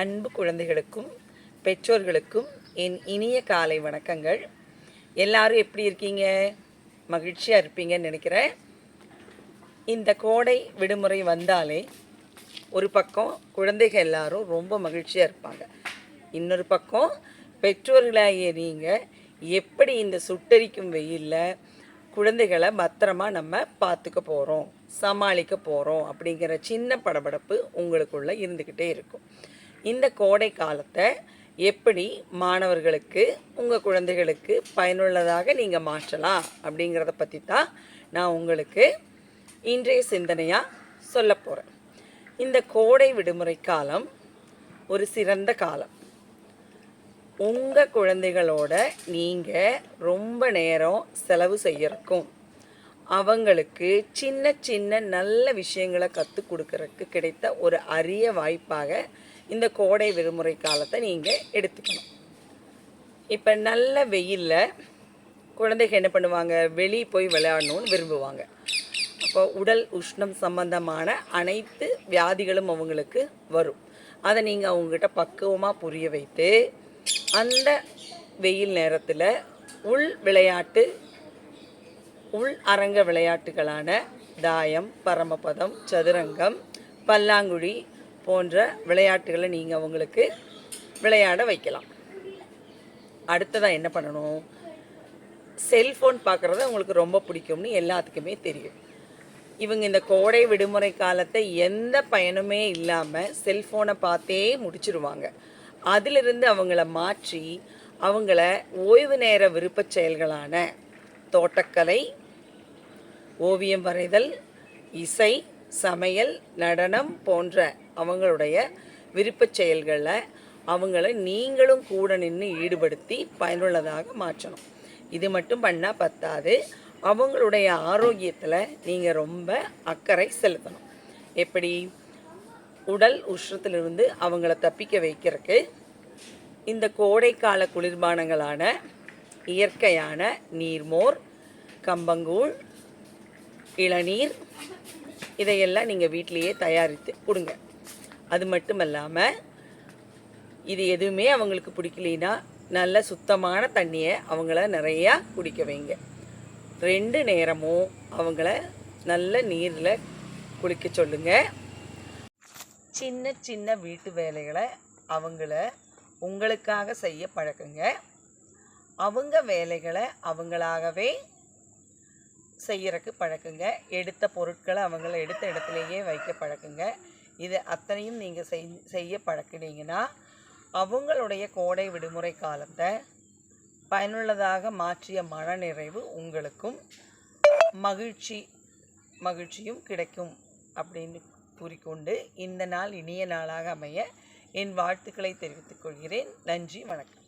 அன்பு குழந்தைகளுக்கும் பெற்றோர்களுக்கும் என் இனிய காலை வணக்கங்கள். எல்லாரும் எப்படி இருக்கீங்க? மகிழ்ச்சியாக இருப்பீங்கன்னு நினைக்கிறேன். இந்த கோடை விடுமுறை வந்தாலே ஒரு பக்கம் குழந்தைகள் எல்லாரும் ரொம்ப மகிழ்ச்சியாக இருப்பாங்க. இன்னொரு பக்கம் பெற்றோர்களாகிய நீங்கள் எப்படி இந்த சுட்டரிக்கும் வெயிலில் குழந்தைகளை பத்திரமா நம்ம பார்த்துக்க போகிறோம் சமாளிக்க போகிறோம் அப்படிங்கிற சின்ன படபடப்பு உங்களுக்குள்ளே இருந்துக்கிட்டே இருக்கும். இந்த கோடை காலத்தை எப்படி மாணவர்களுக்கு உங்கள் குழந்தைகளுக்கு பயனுள்ளதாக நீங்கள் மாற்றலாம் அப்படிங்கிறத பற்றி தான் நான் உங்களுக்கு இன்றைய சிந்தனையாக சொல்ல போகிறேன் இந்த கோடை விடுமுறை காலம் ஒரு சிறந்த காலம். உங்கள் குழந்தைகளோட நீங்கள் ரொம்ப நேரம் செலவு செய்யறக்கும். அவங்களுக்கு சின்ன சின்ன நல்ல விஷயங்களை கற்றுக் கொடுக்கறதுக்கு கிடைத்த ஒரு அரிய வாய்ப்பாக இந்த கோடை விடுமுறை காலத்தை நீங்கள் எடுத்துக்கணும். இப்போ நல்ல வெயிலில் குழந்தைகள் என்ன பண்ணுவாங்க? வெளியே போய் விளையாடணும்னு விரும்புவாங்க. அப்போ உடல் உஷ்ணம் சம்பந்தமான அனைத்து வியாதிகளும் அவங்களுக்கு வரும். அதை நீங்கள் அவங்ககிட்ட பக்குவமாக புரிய வைத்து அந்த வெயில் நேரத்தில் உள் விளையாட்டு உள் அரங்க விளையாட்டுகளான தாயம் பரமபதம் சதுரங்கம் பல்லாங்குழி போன்ற விளையாட்டுகளை நீங்கள் அவங்களுக்கு விளையாட வைக்கலாம். அடுத்ததாக என்ன பண்ணணும்? செல்ஃபோன் பார்க்குறது அவங்களுக்கு ரொம்ப பிடிக்கும்னு எல்லாத்துக்குமே தெரியும். இவங்க இந்த கோடை விடுமுறை காலத்தை எந்த பயனுமே இல்லாமல் செல்ஃபோனை பார்த்தே முடிச்சிருவாங்க. அதிலிருந்து அவங்கள மாற்றி அவங்கள ஓய்வு நேர விருப்ப செயல்களான தோட்டக்கலை ஓவியம் வரைதல் இசை சமையல் நடனம் போன்ற அவங்களுடைய விருப்பச் செயல்களை அவங்கள நீங்களும் கூட நின்று ஈடுபடுத்தி பயனுள்ளதாக மாற்றணும். இது மட்டும் பண்ணால் பத்தாது. அவங்களுடைய ஆரோக்கியத்தில் நீங்கள் ரொம்ப அக்கறை செலுத்தணும். எப்படி? உடல் உஷ்ணத்திலிருந்து அவங்கள தப்பிக்க வைக்கிறதுக்கு இந்த கோடைக்கால குளிர்பானங்களான இயற்கையான நீர்மோர் கம்பங்கூழ் இளநீர் இதையெல்லாம் நீங்கள் வீட்டிலேயே தயாரித்து கொடுங்க. அது மட்டும் இல்லாமல் இது எதுவுமே அவங்களுக்கு பிடிக்கலைன்னா நல்ல சுத்தமான தண்ணியை அவங்கள நிறையா குடிக்க வைங்க. ரெண்டு நேரமும் அவங்கள நல்ல நீரில் குளிக்க சொல்லுங்கள் சின்ன சின்ன வீட்டு வேலைகளை அவங்கள உங்களுக்காக செய்ய பழக்குங்க. அவங்க வேலைகளை அவங்களாகவே செய்கிறக்கு பழக்குங்க. எடுத்த பொருட்களை அவங்கள எடுத்த இடத்துலையே வைக்க பழக்குங்க. இது அத்தனையும் நீங்கள் செய் செய்ய பழக்கினீங்கன்னா அவங்களுடைய கோடை விடுமுறை காலத்தை பயனுள்ளதாக மாற்றிய மனநிறைவு உங்களுக்கும் மகிழ்ச்சி மகிழ்ச்சியும் கிடைக்கும் அப்படின்னு கூறிக்கொண்டு இந்த நாள் இனிய நாளாக அமைய என் வாழ்த்துக்களை தெரிவித்துக் கொள்கிறேன். நன்றி வணக்கம்.